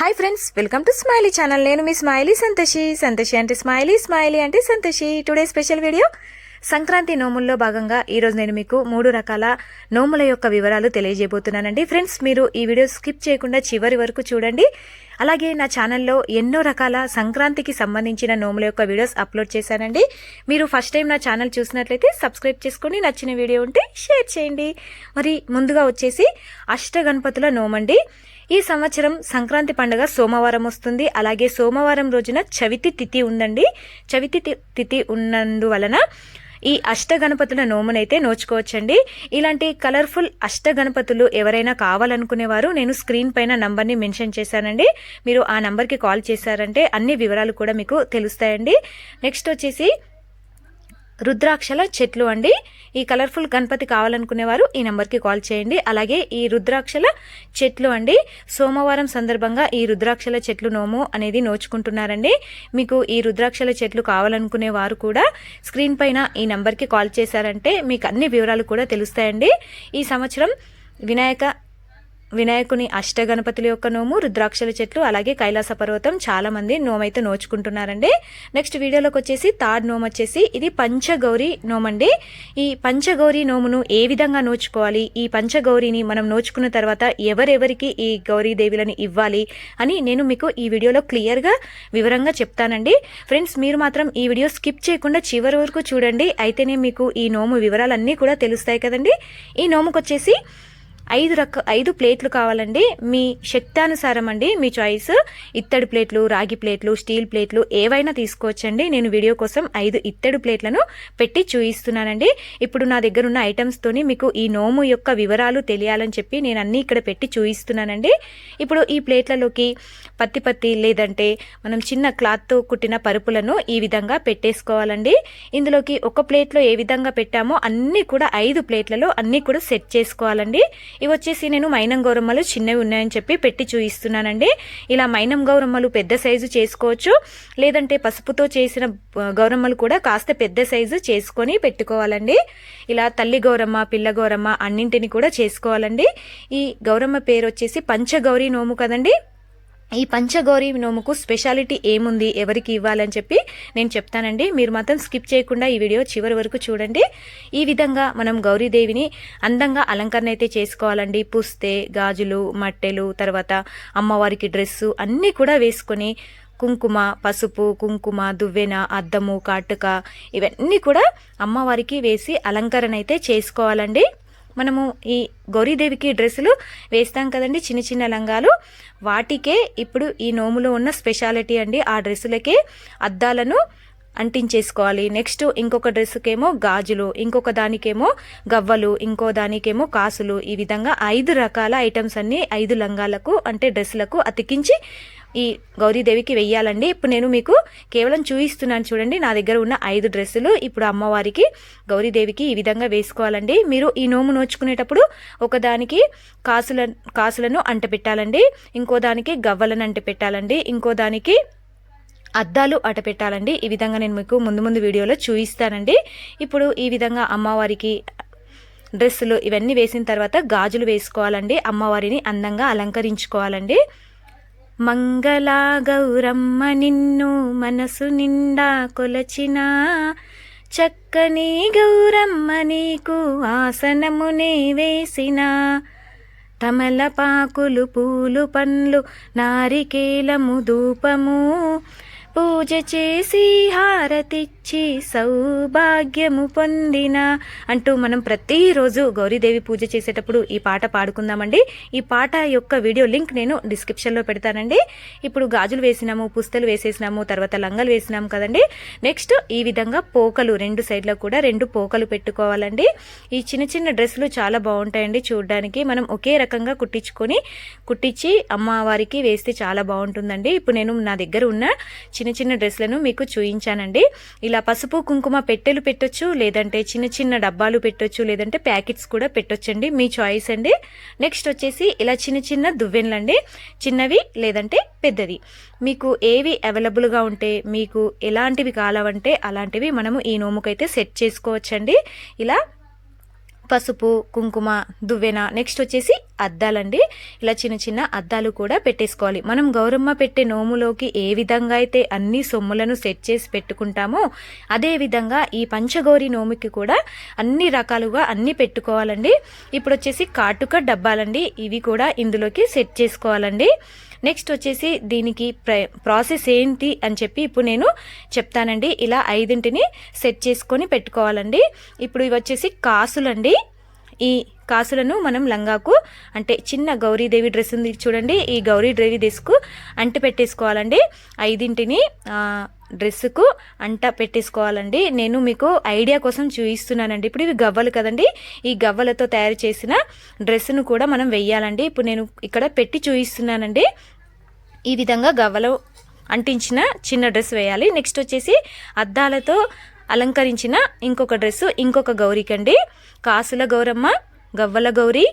Hi friends welcome to smiley channel నేను మీ smiley Santoshi Santoshi అంటే స్మైలీ స్మైలీ అంటే Santoshi today special video Sankranti నోముల్లో భాగంగా ఈరోజు నేను మీకు మూడు రకాల నోముల యొక్క వివరాలు తెలియజేయబోతున్నానండి. ఫ్రెండ్స్ మీరు ఈ వీడియో స్కిప్ చేయకుండా చివరి వరకు చూడండి. అలాగే నా ఛానల్లో ఎన్నో రకాల సంక్రాంతికి సంబంధించిన నోముల యొక్క వీడియోస్ అప్లోడ్ చేశానండి. మీరు ఫస్ట్ టైం నా ఛానల్ చూసినట్లయితే సబ్స్క్రైబ్ చేసుకొని నచ్చిన వీడియో ఉంటే షేర్ చేయండి. మరి ముందుగా వచ్చేసి అష్టగణపతుల నోమండి. ఈ సంవత్సరం సంక్రాంతి పండుగ సోమవారం వస్తుంది. అలాగే సోమవారం రోజున చవితి తిథి ఉందండి. చవితి తిథి ఉన్నందువలన ఈ అష్టగణపతుల నోమునైతే నోచుకోవచ్చండి. ఇలాంటి కలర్ఫుల్ అష్టగణపతులు ఎవరైనా కావాలనుకునేవారు నేను స్క్రీన్ పైన నంబర్ని మెన్షన్ చేశానండి. మీరు ఆ నంబర్కి కాల్ చేశారంటే అన్ని వివరాలు కూడా మీకు తెలుస్తాయండి. నెక్స్ట్ వచ్చేసి రుద్రాక్షల చెట్లు అండి. ఈ కలర్ఫుల్ గణపతి కావాలనుకునేవారు ఈ నెంబర్కి కాల్ చేయండి. అలాగే ఈ రుద్రాక్షల చెట్లు అండి. సోమవారం సందర్భంగా ఈ రుద్రాక్షల చెట్లు నోము అనేది నోచుకుంటున్నారండి. మీకు ఈ రుద్రాక్షల చెట్లు కావాలనుకునే వారు కూడా స్క్రీన్ పైన ఈ నెంబర్కి కాల్ చేశారంటే మీకు అన్ని వివరాలు కూడా తెలుస్తాయండి. ఈ సంవత్సరం వినాయక వినాయకుని అష్టగణపతుల యొక్క నోము రుద్రాక్షల చెట్లు అలాగే కైలాస పర్వతం చాలా మంది నోమైతే నోచుకుంటున్నారండి. నెక్స్ట్ వీడియోలోకి వచ్చేసి థర్డ్ నోమ్ వచ్చేసి ఇది పంచగౌరి నోమండి. ఈ పంచగౌరి నోమును ఏ విధంగా నోచుకోవాలి? ఈ పంచగౌరిని మనం నోచుకున్న తర్వాత ఎవరెవరికి ఈ గౌరీ దేవులని ఇవ్వాలి అని నేను మీకు ఈ వీడియోలో క్లియర్గా వివరంగా చెప్తానండి. ఫ్రెండ్స్ మీరు మాత్రం ఈ వీడియో స్కిప్ చేయకుండా చివరి వరకు చూడండి. అయితేనే మీకు ఈ నోము వివరాలన్నీ కూడా తెలుస్తాయి కదండి. ఈ నోముకు వచ్చేసి ఐదు రక ఐదు ప్లేట్లు కావాలండి. మీ శక్తానుసారం అండి మీ చాయిస్. ఇత్తడి ప్లేట్లు రాగి ప్లేట్లు స్టీల్ ప్లేట్లు ఏవైనా తీసుకోవచ్చండి. నేను వీడియో కోసం ఐదు ఇత్తడి ప్లేట్లను పెట్టి చూపిస్తున్నానండి ఇప్పుడు నా దగ్గర ఉన్న ఐటమ్స్తోని మీకు ఈ నోము యొక్క వివరాలు తెలియాలని చెప్పి నేను అన్నీ ఇక్కడ పెట్టి చూపిస్తున్నానండి ఇప్పుడు ఈ ప్లేట్లలోకి పత్తి పత్తి లేదంటే మనం చిన్న క్లాత్తో కుట్టిన పరుపులను ఈ విధంగా పెట్టేసుకోవాలండి. ఇందులోకి ఒక ప్లేట్లో ఏ విధంగా పెట్టామో అన్నీ కూడా ఐదు ప్లేట్లలో అన్నీ కూడా సెట్ చేసుకోవాలండి. ఇవి వచ్చేసి నేను మైనం గౌరమ్మలు చిన్నవి ఉన్నాయని చెప్పి పెట్టి చూపిస్తున్నానండి ఇలా మైనం గౌరమ్మలు పెద్ద సైజు చేసుకోవచ్చు. లేదంటే పసుపుతో చేసిన గౌరమ్మలు కూడా కాస్త పెద్ద సైజు చేసుకొని పెట్టుకోవాలండి. ఇలా తల్లి గౌరమ్మ పిల్ల గౌరమ్మ అన్నింటిని కూడా చేసుకోవాలండి. ఈ గౌరమ్మ పేరు వచ్చేసి పంచగౌరీ నోము కదండి. ఈ పంచగౌరి నోముకు స్పెషాలిటీ ఏముంది? ఎవరికి ఇవ్వాలని చెప్పి నేను చెప్తానండి. మీరు మాత్రం స్కిప్ చేయకుండా ఈ వీడియో చివరి వరకు చూడండి. ఈ విధంగా మనం గౌరీదేవిని అందంగా అలంకరణ అయితే చేసుకోవాలండి. పుస్తే గాజులు మట్టెలు తర్వాత అమ్మవారికి డ్రెస్సు అన్నీ కూడా వేసుకొని కుంకుమ పసుపు కుంకుమ దువ్వెన అద్దము కాటుక ఇవన్నీ కూడా అమ్మవారికి వేసి అలంకరణ అయితే చేసుకోవాలండి. మనము ఈ గౌరీదేవికి డ్రెస్సులు వేస్తాం కదండి చిన్న చిన్న లంగాలు. వాటికే ఇప్పుడు ఈ నోములో ఉన్న స్పెషాలిటీ అండి ఆ డ్రెస్సులకే అద్దాలను అంటించేసుకోవాలి. నెక్స్ట్ ఇంకొక డ్రెస్సుకేమో గాజులు ఇంకొక దానికేమో గవ్వలు ఇంకో దానికేమో కాసులు. ఈ విధంగా ఐదు రకాల ఐటమ్స్ అన్ని ఐదు లంగాలకు అంటే డ్రెస్సులకు అతికించి ఈ గౌరీదేవికి వెయ్యాలండి. ఇప్పుడు నేను మీకు కేవలం చూపిస్తున్నాను చూడండి. నా దగ్గర ఉన్న ఐదు డ్రెస్సులు ఇప్పుడు అమ్మవారికి గౌరీదేవికి ఈ విధంగా వేసుకోవాలండి. మీరు ఈ నోము నోచుకునేటప్పుడు ఒకదానికి కాసుల కాసులను అంటపెట్టాలండి ఇంకో దానికి గవ్వలను అంటపెట్టాలండి ఇంకో దానికి అద్దాలు అట పెట్టాలండి. ఈ విధంగా నేను మీకు ముందు ముందు వీడియోలో చూపిస్తానండి. ఇప్పుడు ఈ విధంగా అమ్మవారికి డ్రెస్సులు ఇవన్నీ వేసిన తర్వాత గాజులు వేసుకోవాలండి. అమ్మవారిని అందంగా అలంకరించుకోవాలండి. మంగళ గౌరమ్మ నిన్ను మనసు నిండా కొలచినా చక్కని గౌరమ్మ నీకు ఆసనమునే వేసిన తమలపాకులు పూలు పండ్లు నారికేలము ధూపము పూజ చేసి హారతిచ్చి సౌభాగ్యము పొందిన అంటూ మనం ప్రతిరోజు గౌరీదేవి పూజ చేసేటప్పుడు ఈ పాట పాడుకుందామండి. ఈ పాట యొక్క వీడియో లింక్ నేను డిస్క్రిప్షన్లో పెడతానండి. ఇప్పుడు గాజులు వేసినాము పుస్తలు వేసేసినాము తర్వాత లంగలు వేసినాము కదండి. నెక్స్ట్ ఈ విధంగా పోకలు రెండు సైడ్లో కూడా రెండు పోకలు పెట్టుకోవాలండి. ఈ చిన్న చిన్న డ్రెస్సులు చాలా బాగుంటాయండి చూడడానికి. మనం ఒకే రకంగా కుట్టించుకొని కుట్టించి అమ్మవారికి వేస్తే చాలా బాగుంటుందండి. ఇప్పుడు నేను నా దగ్గర ఉన్న చిన్న చిన్న డ్రెస్సులను మీకు చూయించానండి. ఇలా పసుపు కుంకుమ పెట్టెలు పెట్టొచ్చు లేదంటే చిన్న చిన్న డబ్బాలు పెట్టొచ్చు లేదంటే ప్యాకెట్స్ కూడా పెట్టొచ్చండి. మీ చాయిస్ అండి. నెక్స్ట్ వచ్చేసి ఇలా చిన్న చిన్న దువ్వెన్లండి. చిన్నవి లేదంటే పెద్దది మీకు ఏవి అవైలబుల్గా ఉంటే మీకు ఎలాంటివి కావాలంటే అలాంటివి మనము ఈ నోముకైతే సెట్ చేసుకోవచ్చండి. ఇలా పసుపు కుంకుమ దువ్వెన. నెక్స్ట్ వచ్చేసి అద్దాలండి. ఇలా చిన్న చిన్న అద్దాలు కూడా పెట్టేసుకోవాలి. మనం గౌరమ్మ పెట్టే నోములోకి ఏ విధంగా అయితే అన్ని సొమ్ములను సెట్ చేసి పెట్టుకుంటామో అదే విధంగా ఈ పంచగౌరి నోముకి కూడా అన్ని రకాలుగా అన్ని పెట్టుకోవాలండి. ఇప్పుడు వచ్చేసి కాటుక డబ్బాలండి. ఇవి కూడా ఇందులోకి సెట్ చేసుకోవాలండి. నెక్స్ట్ వచ్చేసి దీనికి ప్ర ప్రాసెస్ ఏంటి అని చెప్పి ఇప్పుడు నేను చెప్తానండి. ఇలా ఐదింటిని సెట్ చేసుకొని పెట్టుకోవాలండి. ఇప్పుడు ఇవి వచ్చేసి కాసులండి. ఈ కాసులను మనం లంగాకు అంటే చిన్న గౌరీదేవి డ్రెస్ ఉంది చూడండి. ఈ గౌరీదేవి డ్రెస్కు అంటి పెట్టేసుకోవాలండి. ఐదింటిని డ్రెస్సుకు అంట పెట్టేసుకోవాలండి. నేను మీకు ఐడియా కోసం చూపిస్తున్నానండి ఇప్పుడు ఇవి గవ్వలు కదండి. ఈ గవ్వలతో తయారు చేసిన డ్రెస్సును కూడా మనం వెయ్యాలండి. ఇప్పుడు నేను ఇక్కడ పెట్టి చూపిస్తున్నానండి ఈ విధంగా గవ్వలు అంటించిన చిన్న డ్రెస్ వేయాలి. నెక్స్ట్ వచ్చేసి అద్దాలతో అలంకరించిన ఇంకొక డ్రెస్సు ఇంకొక గౌరీకండి. కాసుల గౌరమ్మ గవ్వల గౌరీ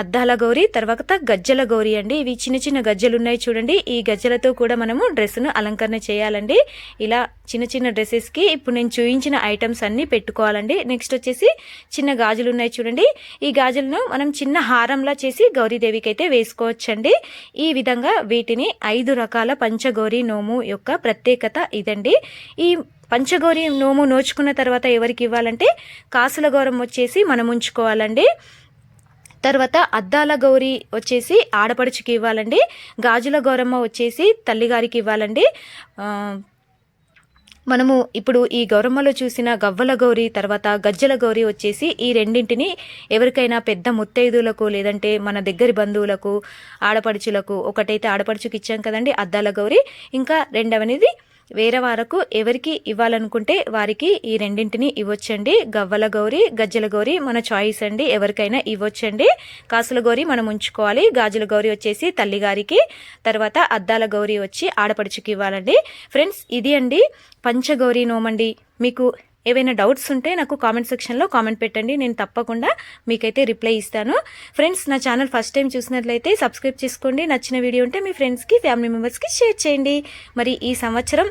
అద్దాల గౌరి తర్వాత గజ్జల గౌరి అండి. ఇవి చిన్న చిన్న గజ్జలు ఉన్నాయి చూడండి. ఈ గజ్జలతో కూడా మనము డ్రెస్సును అలంకరణ చేయాలండి. ఇలా చిన్న చిన్న డ్రెస్సెస్కి ఇప్పుడు నేను చూపించిన ఐటమ్స్ అన్నీ పెట్టుకోవాలండి. నెక్స్ట్ వచ్చేసి చిన్న గాజులు ఉన్నాయి చూడండి. ఈ గాజులను మనం చిన్న హారంలా చేసి గౌరీదేవికి అయితే వేసుకోవచ్చండి. ఈ విధంగా వీటిని ఐదు రకాల పంచగౌరి నోము యొక్క ప్రత్యేకత ఇదండి. ఈ పంచగౌరి నోము నోచుకున్న తర్వాత ఎవరికి ఇవ్వాలంటే కాసుల గౌరం వచ్చేసి మనం ఉంచుకోవాలండి. తర్వాత అద్దాల గౌరి వచ్చేసి ఆడపడుచుకి ఇవ్వాలండి. గాజుల గౌరమ్మ వచ్చేసి తల్లిగారికి ఇవ్వాలండి. మనము ఇప్పుడు ఈ గౌరమ్మలో చూసిన గవ్వల గౌరి తర్వాత గజ్జల గౌరి వచ్చేసి ఈ రెండింటిని ఎవరికైనా పెద్ద ముత్తైదులకు లేదంటే మన దగ్గర బంధువులకు ఆడపడుచులకు ఒకటైతే ఆడపడుచుకి ఇచ్చాం కదండి అద్దాల గౌరి. ఇంకా రెండవనేది వేరే వారకు ఎవరికి ఇవ్వాలనుకుంటే వారికి ఈ రెండింటిని ఇవ్వచ్చండి. గవ్వల గౌరి గజ్జల గౌరి మన చాయిస్ అండి. ఎవరికైనా ఇవ్వచ్చండి. కాసుల గౌరి మనం ఉంచుకోవాలి. గాజుల గౌరి వచ్చేసి తల్లిగారికి తర్వాత అద్దాల గౌరి వచ్చి ఆడపడుచుకి ఇవ్వాలండి. ఫ్రెండ్స్ ఇది అండి పంచగౌరి నోమండి. మీకు ఏవైనా డౌట్స్ ఉంటే నాకు కామెంట్ సెక్షన్లో కామెంట్ పెట్టండి. నేను తప్పకుండా మీకైతే రిప్లై ఇస్తాను. ఫ్రెండ్స్ నా ఛానల్ ఫస్ట్ టైం చూసినట్లయితే సబ్స్క్రైబ్ చేసుకోండి. నచ్చిన వీడియో ఉంటే మీ ఫ్రెండ్స్కి ఫ్యామిలీ మెంబర్స్కి షేర్ చేయండి. మరి ఈ సంవత్సరం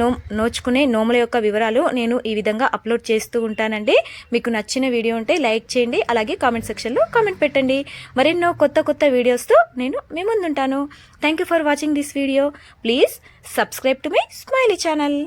నో నోచుకునే నోముల యొక్క వివరాలు నేను ఈ విధంగా అప్లోడ్ చేస్తూ ఉంటానండి. మీకు నచ్చిన వీడియో ఉంటే లైక్ చేయండి. అలాగే కామెంట్ సెక్షన్లో కామెంట్ పెట్టండి. మరెన్నో కొత్త కొత్త వీడియోస్తో నేను మీ ముందుంటాను. Thank you for watching this video please subscribe to my smiley channel